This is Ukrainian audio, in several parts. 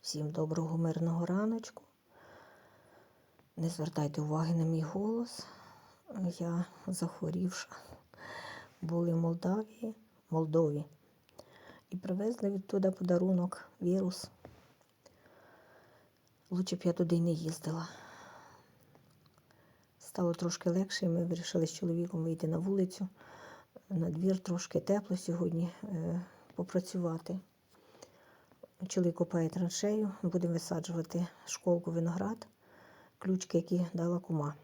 Всім доброго мирного раночку. Не звертайте уваги на мій голос. Я захворівша. Були в Молдавії, Молдові. І привезли відтуди подарунок, вірус. Лучше б я туди не їздила. Стало трошки легше, і ми вирішили з чоловіком вийти на вулицю. На двір трошки тепло сьогодні е, попрацювати. Чоловік копає траншею, будемо висаджувати школку виноград, ключки, які дала кума.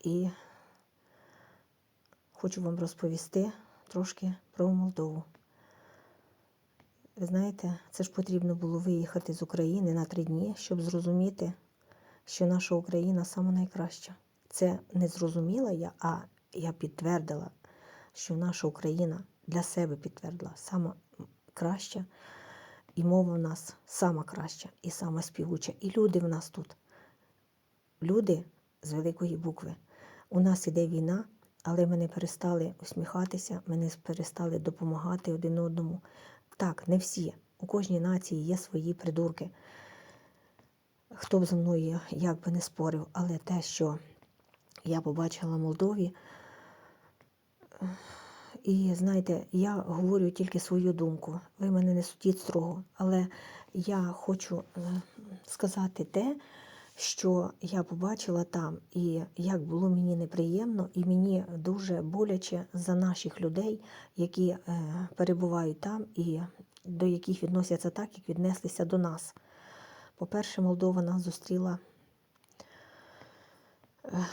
І хочу вам розповісти трошки про Молдову. Ви знаєте, це ж потрібно було виїхати з України на три дні, щоб зрозуміти, що наша Україна сама найкраща. Це не зрозуміла я, а я підтвердила, що наша Україна для себе підтвердила сама краща. І мова в нас сама краща і сама співуча. І люди в нас тут. Люди з великої букви. У нас іде війна, але ми не перестали усміхатися, ми не перестали допомагати один одному. Так, не всі. У кожній нації є свої придурки. Хто б зі мною як би не спорив, але те, що я побачила в Молдові, і знаєте, я говорю тільки свою думку. Ви мене не судіть строго, але я хочу е, сказати те, що я побачила там, і як було мені неприємно, і мені дуже боляче за наших людей, які е, перебувають там і до яких відносяться так, як віднеслися до нас. По-перше, Молдова нас зустріла е,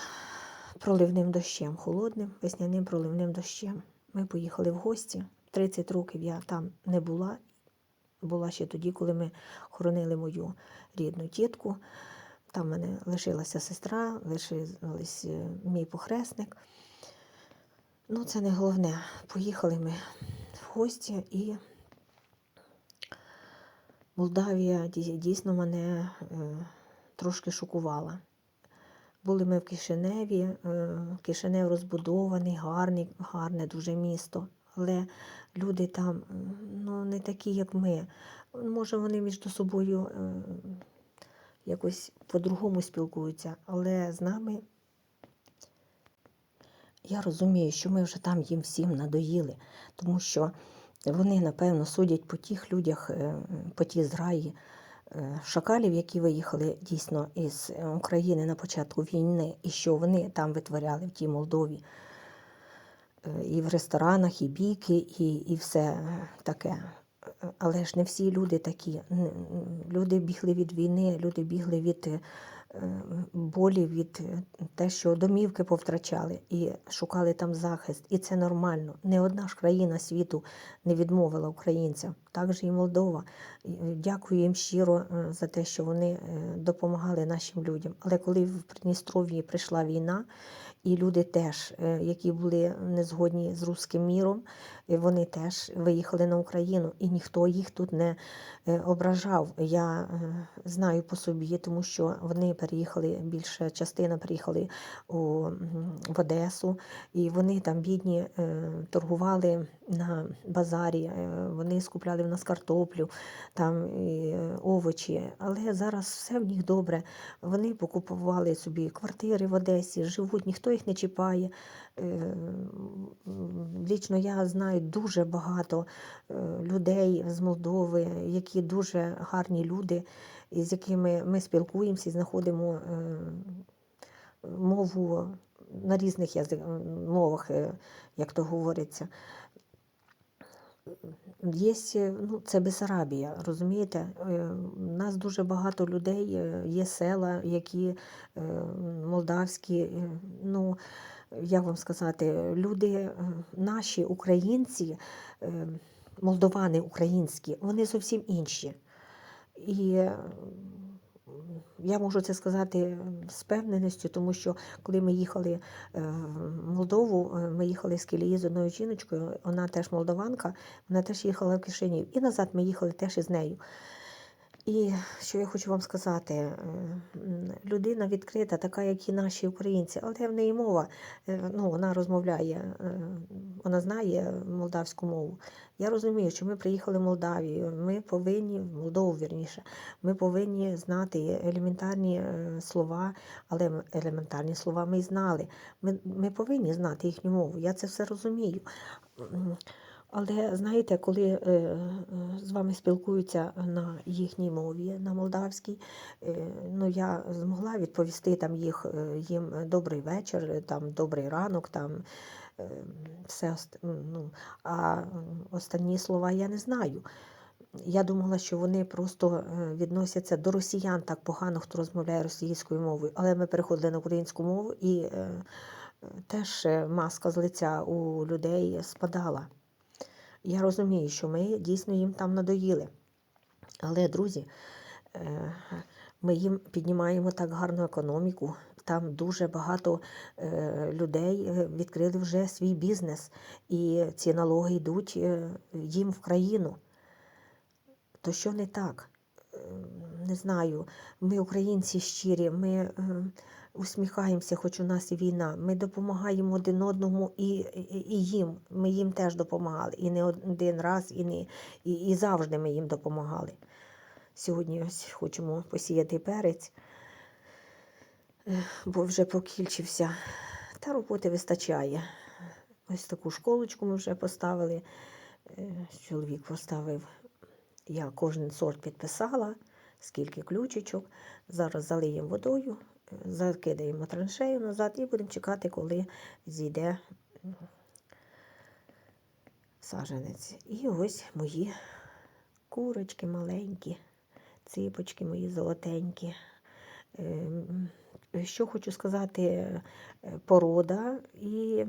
проливним дощем, холодним весняним проливним дощем. Ми поїхали в гості. 30 років я там не була. Була ще тоді, коли ми хоронили мою рідну тітку. Там в мене лишилася сестра, лишився мій похресник. Ну, це не головне. Поїхали ми в гості і Молдавія дійсно мене е, трошки шокувала. Були ми в Кишиневі, е, Кишинев розбудований, гарний, гарне дуже місто. Але люди там ну, не такі, як ми. Може, вони між собою е, якось по-другому спілкуються, але з нами я розумію, що ми вже там їм всім надоїли, тому що вони, напевно, судять по тих людях, е, по тій зграї шакалів, які виїхали дійсно із України на початку війни, і що вони там витворяли в тій Молдові. І в ресторанах, і бійки, і, і все таке. Але ж не всі люди такі. Люди бігли від війни, люди бігли від болі, від те, що домівки повтрачали і шукали там захист. І це нормально. Не одна ж країна світу не відмовила українцям. Так же і Молдова. Дякую їм щиро за те, що вони допомагали нашим людям. Але коли в Придністров'ї прийшла війна, і люди теж, які були не згодні з руським міром, вони теж виїхали на Україну, і ніхто їх тут не ображав. Я знаю по собі, тому що вони переїхали, більша частина приїхали у, в Одесу, і вони там бідні торгували на базарі, вони скупляли в нас картоплю, там і овочі. Але зараз все в них добре. Вони покупували собі квартири в Одесі, живуть, ніхто їх не чіпає. Лічно я знаю дуже багато людей з Молдови, які дуже гарні люди, з якими ми спілкуємося і знаходимо мову на різних язик, мовах, як то говориться. Є, ну, це Бесарабія, розумієте? У нас дуже багато людей, є села, які молдавські, ну, як вам сказати, люди наші, українці, молдовани українські, вони зовсім інші. І я можу це сказати з впевненістю, тому що коли ми їхали в Молдову, ми їхали з Кілії з одною жіночкою, вона теж молдаванка, вона теж їхала в Кишинів. І назад ми їхали теж із нею. І що я хочу вам сказати, е, людина відкрита, така, як і наші українці, але в неї мова, е, ну, вона розмовляє, е, вона знає молдавську мову. Я розумію, що ми приїхали в Молдавію, ми повинні, в Молдову вірніше, ми повинні знати елементарні слова, але елементарні слова ми й знали. Ми, ми повинні знати їхню мову. Я це все розумію. Але знаєте, коли е, е, з вами спілкуються на їхній мові, на молдавській, е, ну я змогла відповісти там їх, їм добрий вечір, там добрий ранок, там все ну, а останні слова я не знаю. Я думала, що вони просто відносяться до росіян так погано, хто розмовляє російською мовою. Але ми переходили на українську мову і теж маска з лиця у людей спадала. Я розумію, що ми дійсно їм там надоїли. Але, друзі, е, ми їм піднімаємо так гарну економіку. Там дуже багато е, людей е, відкрили вже свій бізнес, і ці налоги йдуть їм в країну. То що не так? Е, Не знаю. Ми, українці щирі, ми е, усміхаємося, хоч у нас і війна. Ми допомагаємо один одному і, і, їм. Ми їм теж допомагали. І не один раз, і, не, і, і завжди ми їм допомагали. Сьогодні ось хочемо посіяти перець, е, бо вже покільчився. Та роботи вистачає. Ось таку школочку ми вже поставили. Е, Чоловік поставив я кожен сорт підписала, скільки ключичок. Зараз залиємо водою, закидаємо траншею назад і будемо чекати, коли зійде м, саджанець. І ось мої курочки маленькі, ципочки мої золотенькі. Ем, Що хочу сказати, е, порода і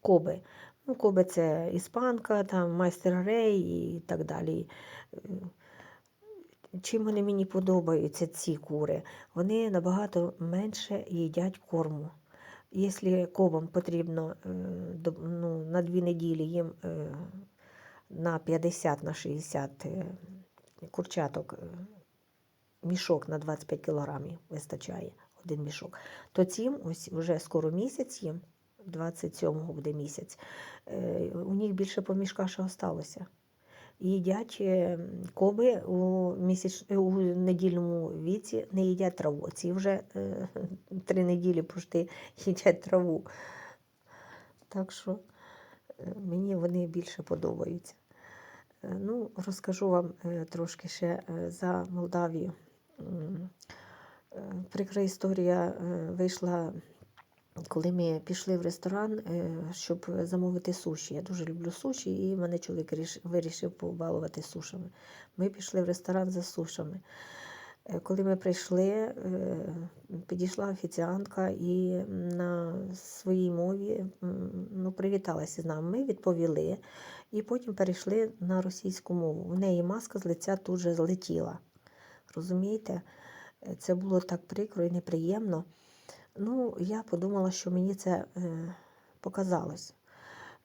коби. Ну, Коби це іспанка, там майстер Рей і так далі. Чим вони мені подобаються, ці кури? Вони набагато менше їдять корму. Якщо кобам потрібно е, ну, на дві неділі їм е, на 50 на 60 е, курчаток мішок на 25 кілограмів вистачає, один мішок, то цим ось вже скоро місяць їм, 27-го буде місяць, у них більше по мішка що осталося. Їдять е, коби у, місяч... у недільному віці не їдять траву. Ці вже е, три неділі пошти їдять траву. Так що е, мені вони більше подобаються. Е, Ну, розкажу вам е, трошки ще е, за Молдавію. Е, Прикра історія е, вийшла, коли ми пішли в ресторан, е, щоб замовити суші. Я дуже люблю суші, і мене чоловік вирішив побалувати сушами. Ми пішли в ресторан за сушами. Е, Коли ми прийшли, е, підійшла офіціантка і на своїй мові ну, привіталася з нами. Ми відповіли і потім перейшли на російську мову. В неї маска з лиця тут же злетіла. Розумієте? Це було так прикро і неприємно. Ну, я подумала, що мені це е, показалось.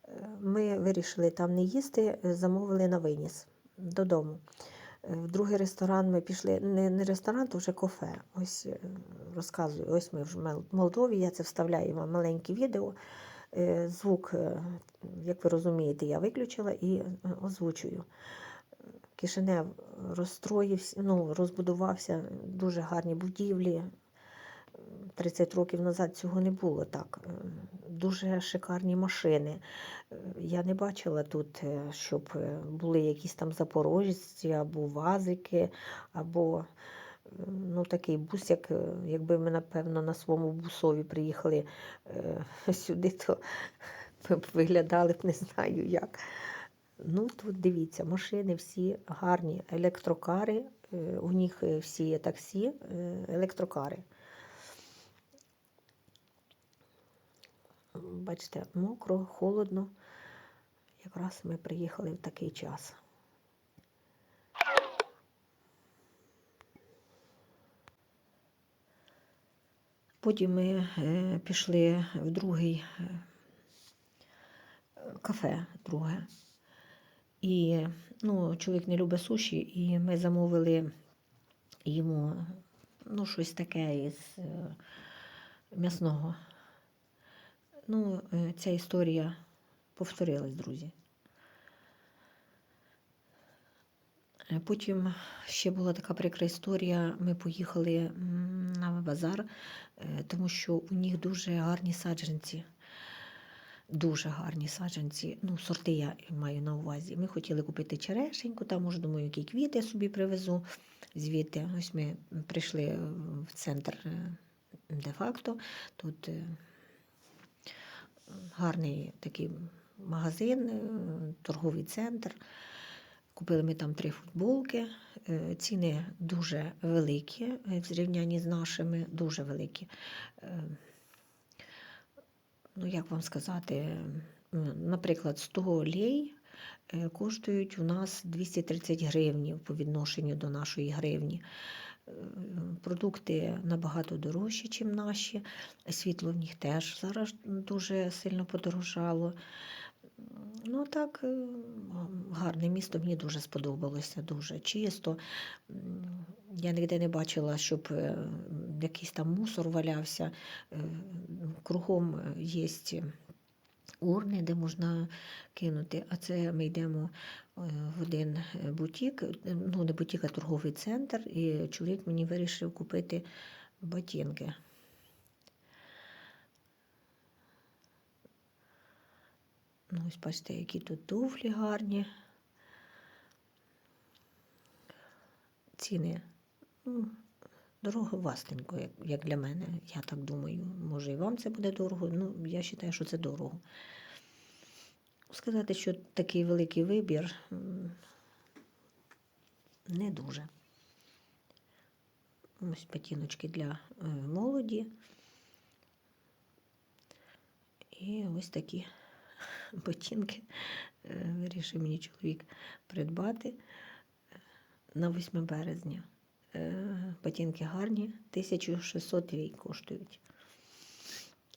Е, Ми вирішили там не їсти, е, замовили на виніс додому. В другий ресторан ми пішли, не, не ресторан, то вже кафе. Ось розказую, ось ми в Молдові, я це вставляю вам маленьке відео. Звук, як ви розумієте, я виключила і озвучую. Кишинев розстроївся, ну, розбудувався, дуже гарні будівлі. 30 років назад цього не було так. Е, Дуже шикарні машини. Е, Я не бачила тут, е, щоб були якісь там запорожці або вазики, або ну, такий бус, як, якби ми, напевно, на своєму бусові приїхали сюди, то виглядали б не знаю як. Ну, тут дивіться, машини всі гарні, електрокари, у них всі є таксі, електрокари. Бачите, мокро, холодно. Якраз ми приїхали в такий час. Потім ми е, пішли в другий е, кафе, друге. І ну, чоловік не любить суші, і ми замовили йому ну, щось таке із е, м'ясного. Ну, е, ця історія повторилась, друзі. Е, Потім ще була така прикра історія. Ми поїхали на базар, е, тому що у них дуже гарні саджанці. Дуже гарні саджанці. Ну, сорти я маю на увазі. Ми хотіли купити черешеньку, там, може, думаю, які квіти я собі привезу звідти. Ось ми прийшли в центр де-факто. Тут гарний такий магазин, е, торговий центр. Купили ми там три футболки. Е, Ціни дуже великі е, в зрівнянні з нашими, дуже великі. Ну, як вам сказати, наприклад, 100 олій коштують у нас 230 гривнів по відношенню до нашої гривні. Продукти набагато дорожчі, ніж наші. Світло в них теж зараз дуже сильно подорожало. Ну так, е, гарне місто, мені дуже сподобалося, дуже чисто. Я ніде не бачила, щоб е, якийсь там мусор валявся. Е, Кругом є урни, де можна кинути. А це ми йдемо е, в один е, бутік, е, ну не бутік, а торговий центр, і чоловік мені вирішив купити ботинки. Ну, ось бачите, які тут туфлі гарні. Ціни. Ну, дороговастенько, як, як для мене, я так думаю. Може, і вам це буде дорого. Ну, я вважаю, що це дорого. Сказати, що такий великий вибір не дуже. Ось патіночки для е, молоді. І ось такі ботинки е, вирішив мені чоловік придбати е, на 8 березня. Е, Ботинки гарні, 1600 рій коштують.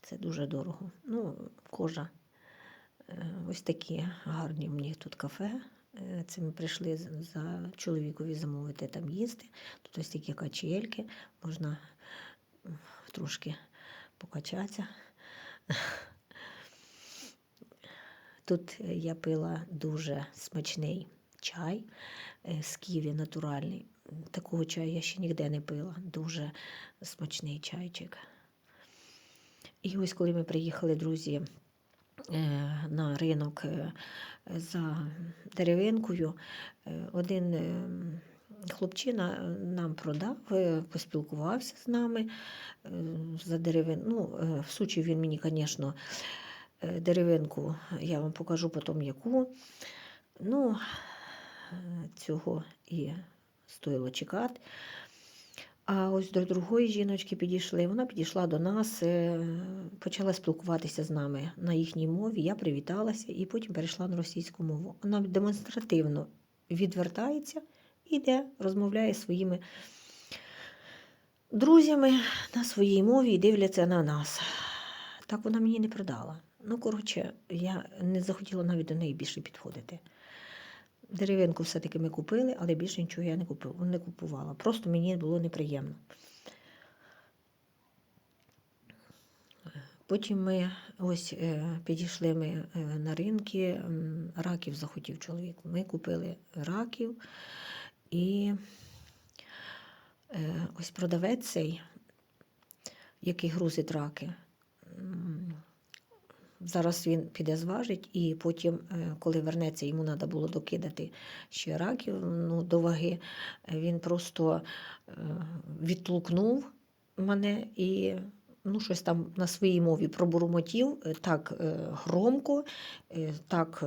Це дуже дорого. Ну, кожа. Е, Ось такі гарні мені тут кафе. Е, Це ми прийшли за чоловікові замовити там їсти. Тут ось такі качельки, можна трошки покачатися. Тут я пила дуже смачний чай з ківі натуральний. Такого чаю я ще ніде не пила. Дуже смачний чайчик. І ось коли ми приїхали, друзі, е, на ринок е, за деревинкою, е, один хлопчина нам продав, поспілкувався з нами за деревин. Ну, всучив він мені, звісно, деревинку, я вам покажу потім яку. Ну, цього і стоїло чекати. А ось до другої жіночки підійшли. Вона підійшла до нас, е, почала спілкуватися з нами на їхній мові. Я привіталася і потім перейшла на російську мову. Вона демонстративно відвертається і йде, розмовляє зі своїми друзями на своїй мові і дивляться на нас. Так вона мені не продала. Ну, коротше, я не захотіла навіть до неї більше підходити. Деревинку все-таки ми купили, але більше нічого я не, купив, не купувала. Просто мені було неприємно. Потім ми ось е, підійшли ми е, на ринки, раків захотів чоловік. Ми купили раків і е, ось продавець цей, який грузить раки. Зараз він піде зважить, і потім, е, коли вернеться, йому треба було докидати ще раків ну, до ваги. Він просто е, відтолкнув мене і ну, щось там на своїй мові пробурмотів е, так громко, так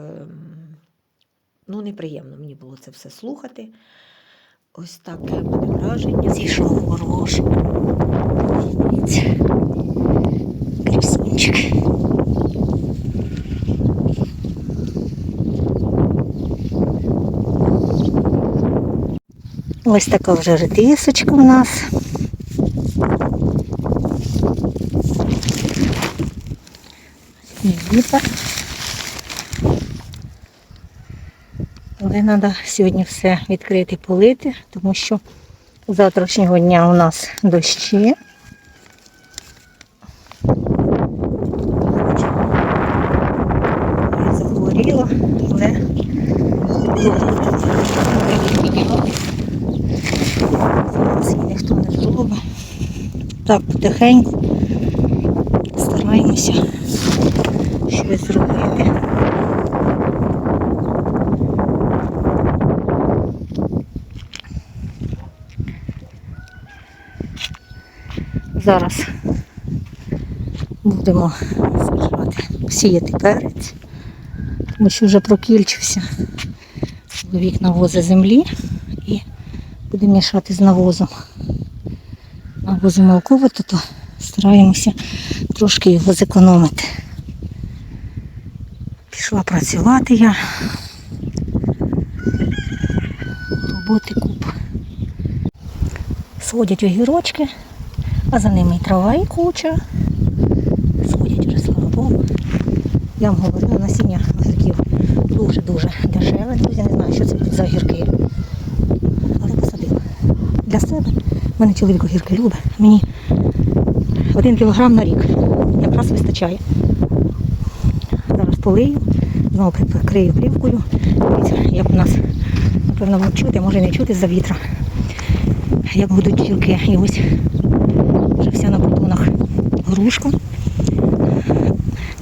ну, неприємно мені було це все слухати. Ось таке мене враження. Зійшов горошок. Дивіться. Ось така вже редисочка у нас. Вітер. Але треба сьогодні все відкрити, полити, тому що завтрашнього дня у нас дощі. Я захворіла, але зараз її ніхто не зробить. Так, потихеньку стараємося щось зробити. Зараз будемо саджати, сіяти перець, тому що вже прокільчився. Чоловік навозить землі і буде мішати з навозом. Навозу молковато, то стараємося трошки його зекономити. Пішла працювати я. Роботи куп. Сходять огірочки, а за ними і трава і куча. Сходять вже, слава Богу. Я вам говорила, насіння огірків дуже-дуже дешеве. Друзі, не знаю, що це будуть за огірки. Але посадила. Для себе. У мене чоловік огірки любить. Мені один кілограм на рік. Якраз вистачає. Зараз полию, знову прикрию плівкою. Як у нас, напевно, вам чути, може не чути з-за вітра. Як будуть гілки. І ось вже вся на бутонах грушка.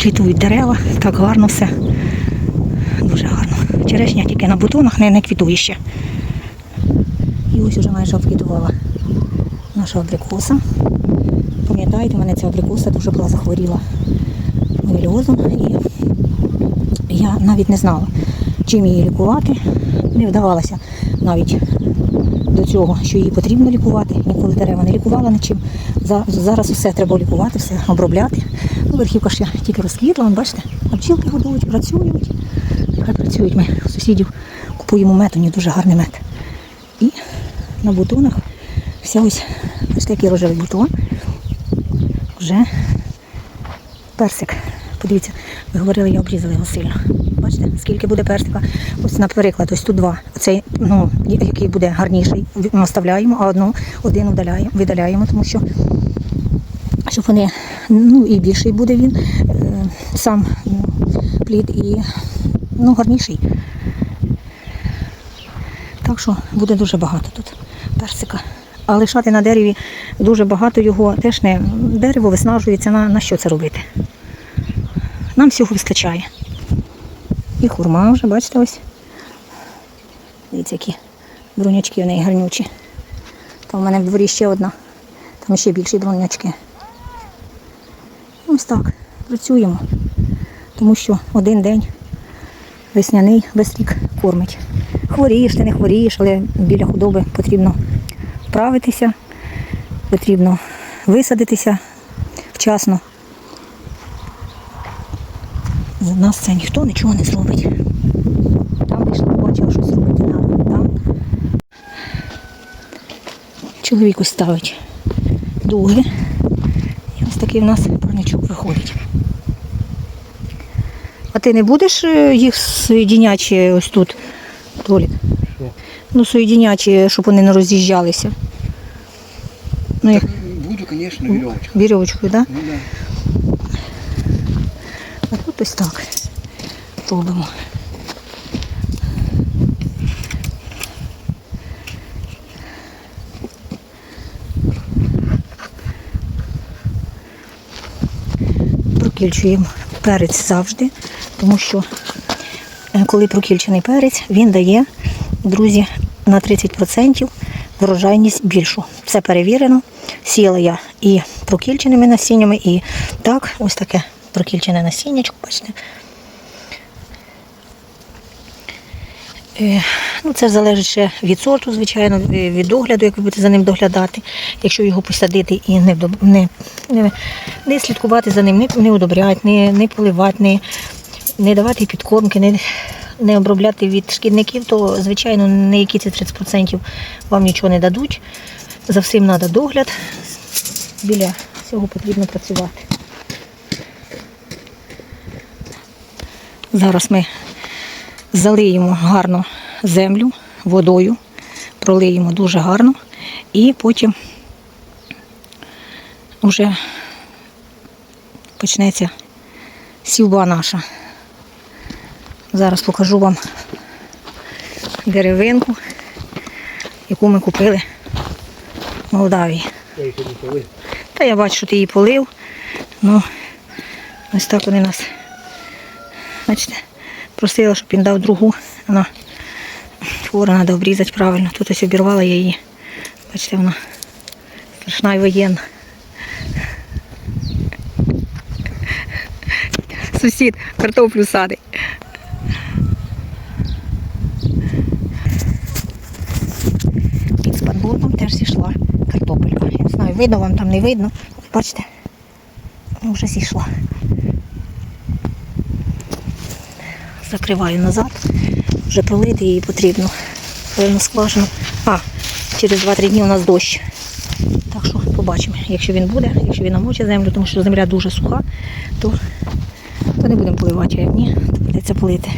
Квітують дерева, так гарно все. Дуже гарно. Черешня тільки на бутонах не, не квітує ще. І ось уже майже обквітувала наша абрикоса. Пам'ятаєте, мене ця абрикоса дуже була захворіла меліозом. І я навіть не знала, чим її лікувати. Не вдавалася навіть до цього, що її потрібно лікувати. Ніколи дерева не лікувала нічим. Зараз все треба лікувати, все обробляти. Ну, верхівка ще тільки розквітла, вон, бачите, бджілки годують, працюють. Хай працюють. Ми у сусідів купуємо мед, у них дуже гарний мед. І на бутонах вся ось, бачите, який рожевий бутон. Вже персик. Подивіться, ви говорили, я обрізала його сильно. Бачите, скільки буде персика? Ось, наприклад, ось тут два. Оцей, ну, який буде гарніший, оставляємо, а одну, один удаляємо, видаляємо, тому що щоб вони, ну і більший буде він, е, сам м, плід і ну, гарніший. Так що буде дуже багато тут персика. А лишати на дереві дуже багато його теж не дерево виснажується. На, на що це робити? Нам всього вистачає. І хурма вже, бачите, ось. Дивіться, які брунячки в неї гарнючі. Там в мене в дворі ще одна. Там ще більші брунячки. Ось так, працюємо. Тому що один день весняний весь рік кормить. Хворієш, ти не хворієш, але біля худоби потрібно вправитися, потрібно висадитися вчасно. За нас це ніхто нічого не зробить. Там вийшла, побачила, що зробити треба. Там чоловіку ставить дуги. І ось такий в нас парничок виходить. А ти не будеш е, їх соєдінячі ось тут, Толік? Ну, соєдінячі, щоб вони не роз'їжджалися. Ну, як Буду, конечно, веревочку. вірьовочкою, так? Да? Ну да. А тут ось так робимо. Прокільчуємо перець завжди, тому що е, коли прокільчений перець, він дає, друзі, на 30% врожайність більшу. Це перевірено. Сіяла я і прокільченими насіннями, і так, ось таке прокільчене насіннячко, бачите. Е, Ну, це залежить ще від сорту, звичайно, е, від догляду, як ви будете за ним доглядати. Якщо його посадити і не, не, не, не слідкувати за ним, не, не удобряти, не, не поливати, не, не давати підкормки, не, не обробляти від шкідників, то, звичайно, ніякі ці 30% вам нічого не дадуть. За всім треба догляд. Біля цього потрібно працювати. Зараз ми залиємо гарно землю водою, пролиємо дуже гарно, і потім вже почнеться сівба наша. Зараз покажу вам деревинку, яку ми купили в Молдавії. Та я бачу, що ти її полив. Ну, ось так вони нас. Бачите, просила, щоб він дав другу. Вона хвора, треба обрізати правильно. Тут ось обірвала я її. Бачите, вона страшна і воєнна. Сусід картоплю садить. Під спанбургом теж зійшла картопелька. Я не знаю, видно вам там не видно. Бачите, вже зійшла. Закриваю назад. Вже пролити її потрібно. Певно скважину. А, через 2-3 дні у нас дощ. Так що побачимо, якщо він буде, якщо він намочить землю, тому що земля дуже суха, то, то не будемо поливати, а як ні, то придеться полити.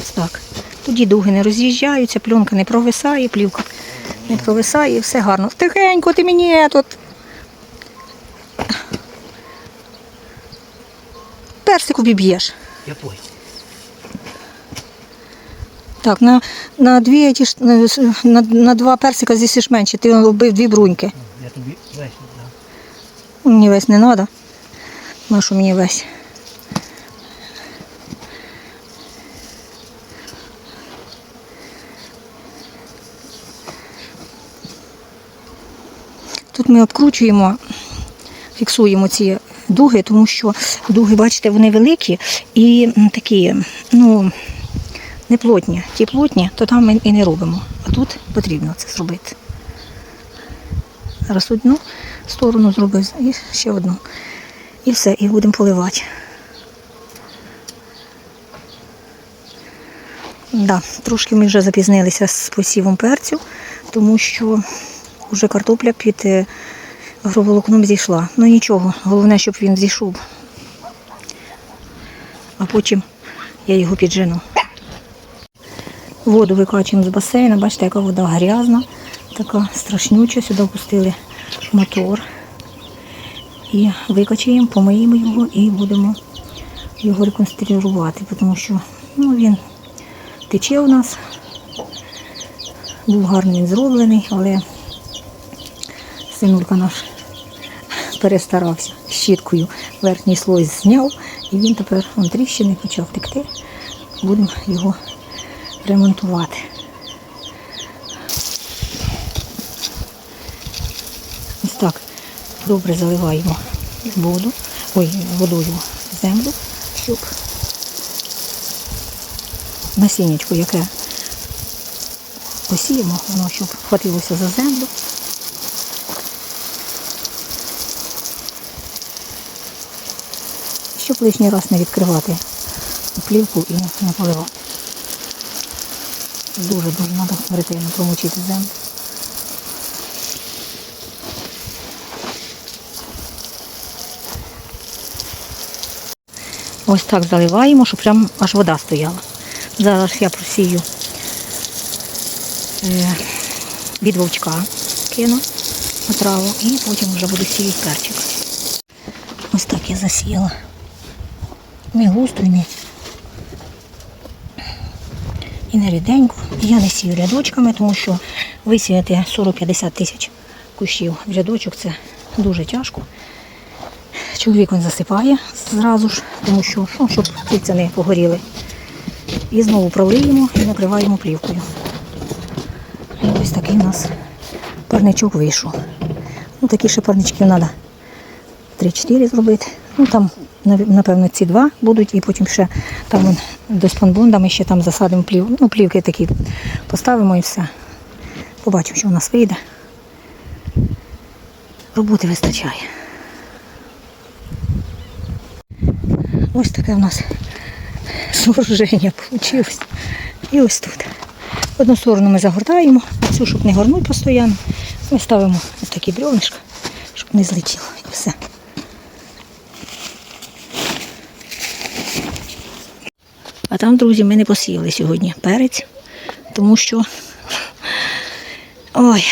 Ось Так. Тоді дуги не роз'їжджаються, пленка не провисає, плівка не провисає, і все гарно. Тихенько ти мені тут. Персику б'єш. Я понял. Так, на, на, дві, ті на, на, на два персика з'їсиш менше, ти вбив дві бруньки. Я тобі весь не дам. Мені весь не треба. Нашу мені весь. Тут ми обкручуємо, фіксуємо ці дуги, тому що дуги, бачите, вони великі і такі, ну, не плотні. Ті плотні, то там ми і не робимо. А тут потрібно це зробити. Зараз одну сторону зробив і ще одну. І все, і будемо поливати. Да, трошки ми вже запізнилися з посівом перцю, тому що вже картопля під е, агроволокном зійшла. Ну нічого, головне, щоб він зійшов. А потім я його піджену. Воду викачуємо з басейна, бачите, яка вода грязна, така страшнюча. Сюди пустили мотор. І викачаємо, помиємо його і будемо його реконструювати, тому що ну, він тече у нас. Був гарний зроблений, але синулька наш перестарався щіткою верхній слой зняв, і він тепер вон, тріщини почав текти. Будемо його ремонтувати. Ось так добре заливаємо воду, ой, водою землю, щоб насіннячко, яке посіємо, воно щоб хватилося за землю. Щоб лишній раз не відкривати плівку і не поливати. Дуже-дуже треба ретельно промочити землю. Ось так заливаємо, щоб прям аж вода стояла. Зараз я просію е, від вовчка кину отраву і потім вже буду сіяти перчик. Ось так я засіяла. Не густо і не, і не ріденько. Я не сію рядочками, тому що висіяти 40-50 тисяч кущів в рядочок це дуже тяжко. Чоловік він засипає зразу ж, тому що, ну, щоб птиця не погоріли. І знову пролиємо і накриваємо плівкою. І ось такий у нас парничок вийшов. Ну, такі ще парничків треба 3-4 зробити. Ну там, напевно, ці два будуть, і потім ще там до спанбунда ми ще там засадимо плів. Ну, плівки такі поставимо і все. Побачимо, що у нас вийде. Роботи вистачає. Ось таке у нас сооруження вийшло. І ось тут. Одну сторону ми загортаємо, цю, щоб не горнути постійно, ми ставимо ось такі бревнишка, щоб не злетіло і все. А там, друзі, ми не посіяли сьогодні перець, тому що ой,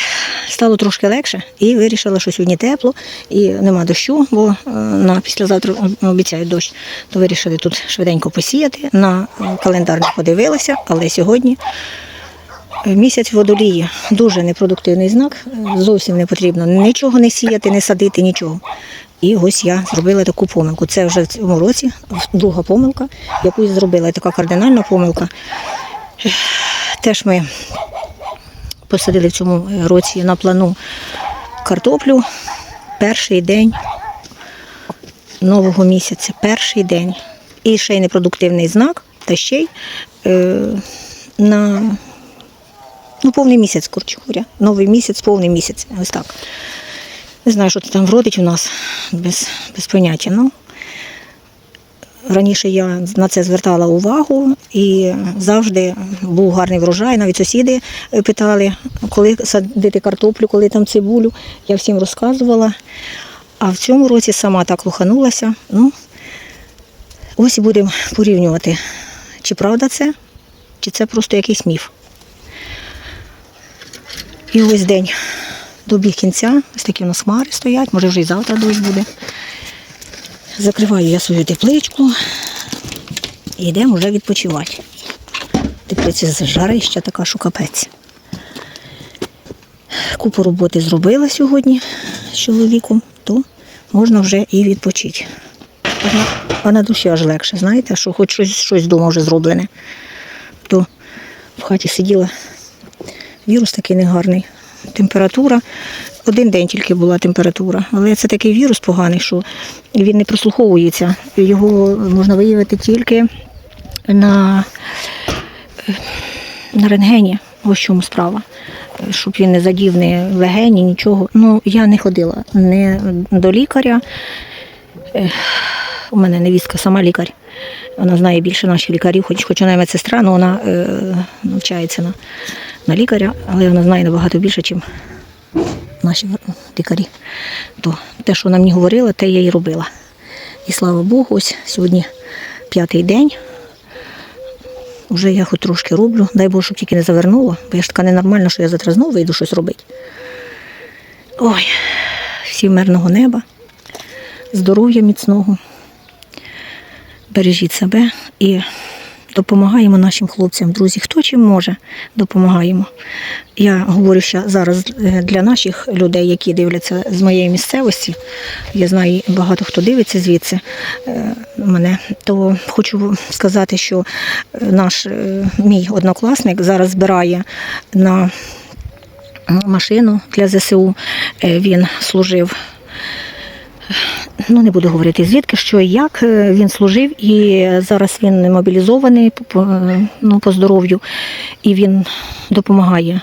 стало трошки легше і вирішила, що сьогодні тепло і нема дощу, бо е, на післязавтра обіцяють дощ. То вирішили тут швиденько посіяти. На календар не подивилася, але сьогодні е, місяць водолії дуже непродуктивний знак. Зовсім не потрібно нічого не сіяти, не садити, нічого. І ось я зробила таку помилку. Це вже в цьому році друга помилка, яку я зробила. Така кардинальна помилка. Теж ми посадили в цьому році на плану картоплю. Перший день нового місяця, перший день. І ще й непродуктивний знак, та ще й е, на ну, повний місяць, коротше говоря. Новий місяць, повний місяць. Ось так. Не знаю, що це там вродить у нас без, без поняття. Ну, раніше я на це звертала увагу і завжди був гарний врожай. Навіть сусіди е, питали, коли садити картоплю, коли там цибулю. Я всім розказувала. А в цьому році сама так луханулася. Ну, ось і будемо порівнювати, чи правда це, чи це просто якийсь міф. І ось день добіг кінця, ось такі у нас хмари стоять, може вже і завтра дощ буде. Закриваю я свою тепличку і йдемо вже відпочивати. Теплиця з жарища така, що капець. Купу роботи зробила сьогодні з чоловіком, то можна вже і відпочити. А на, душі аж легше, знаєте, що хоч щось, щось вдома вже зроблене. То в хаті сиділа. Вірус такий негарний. Температура. Один день тільки була температура, але це такий вірус поганий, що він не прослуховується. Його можна виявити тільки на, на рентгені. Ось чому справа. Щоб він не задів ні легені, нічого. Ну, я не ходила не до лікаря. У мене невістка сама лікар. Вона знає більше наших лікарів, хоч, хоч вона медсестра, але вона е, навчається на, на лікаря, але вона знає набагато більше, ніж наші лікарі. То те, що вона мені говорила, те я і робила. І слава Богу, ось сьогодні п'ятий день. Вже я хоч трошки роблю. Дай Боже, щоб тільки не завернуло, бо я ж така ненормальна, що я завтра знову вийду щось робити. Ой, всім мирного неба, здоров'я міцного. Бережіть себе і допомагаємо нашим хлопцям, друзі. Хто чим може, допомагаємо. Я говорю що зараз е, для наших людей, які дивляться з моєї місцевості. Я знаю, багато хто дивиться звідси е, мене, то хочу сказати, що е, наш мій однокласник зараз збирає на машину для ЗСУ. Він служив ну не буду говорити звідки, що і як е, він служив, і зараз він мобілізований ну, по здоров'ю, і він допомагає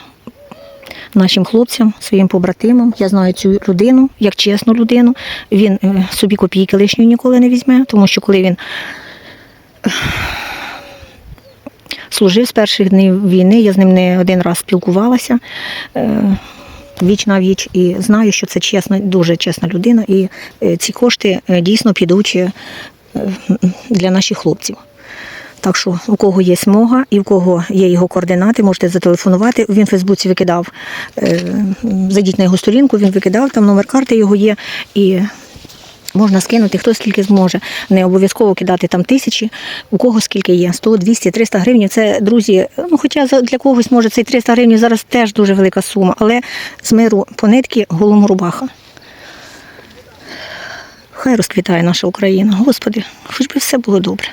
нашим хлопцям, своїм побратимам. Я знаю цю людину як чесну людину. Він е, собі копійки лишньої ніколи не візьме, тому що коли він е, служив з перших днів війни, я з ним не один раз спілкувалася. Віч на віч і знаю, що це чесна, дуже чесна людина, і е, ці кошти е, дійсно підуть е, для наших хлопців. Так що у кого є смога і в кого є його координати, можете зателефонувати. Він в Фейсбуці викидав, зайдіть на його сторінку, він викидав, там номер карти його є. І Можна скинути, хто скільки зможе. Не обов'язково кидати там тисячі, у кого скільки є, 100, 200, 300 гривень. Це, друзі, ну хоча для когось може цей 300 гривень зараз теж дуже велика сума, але з миру по нитки голому рубаха. Хай розквітає наша Україна. Господи, хоч би все було добре.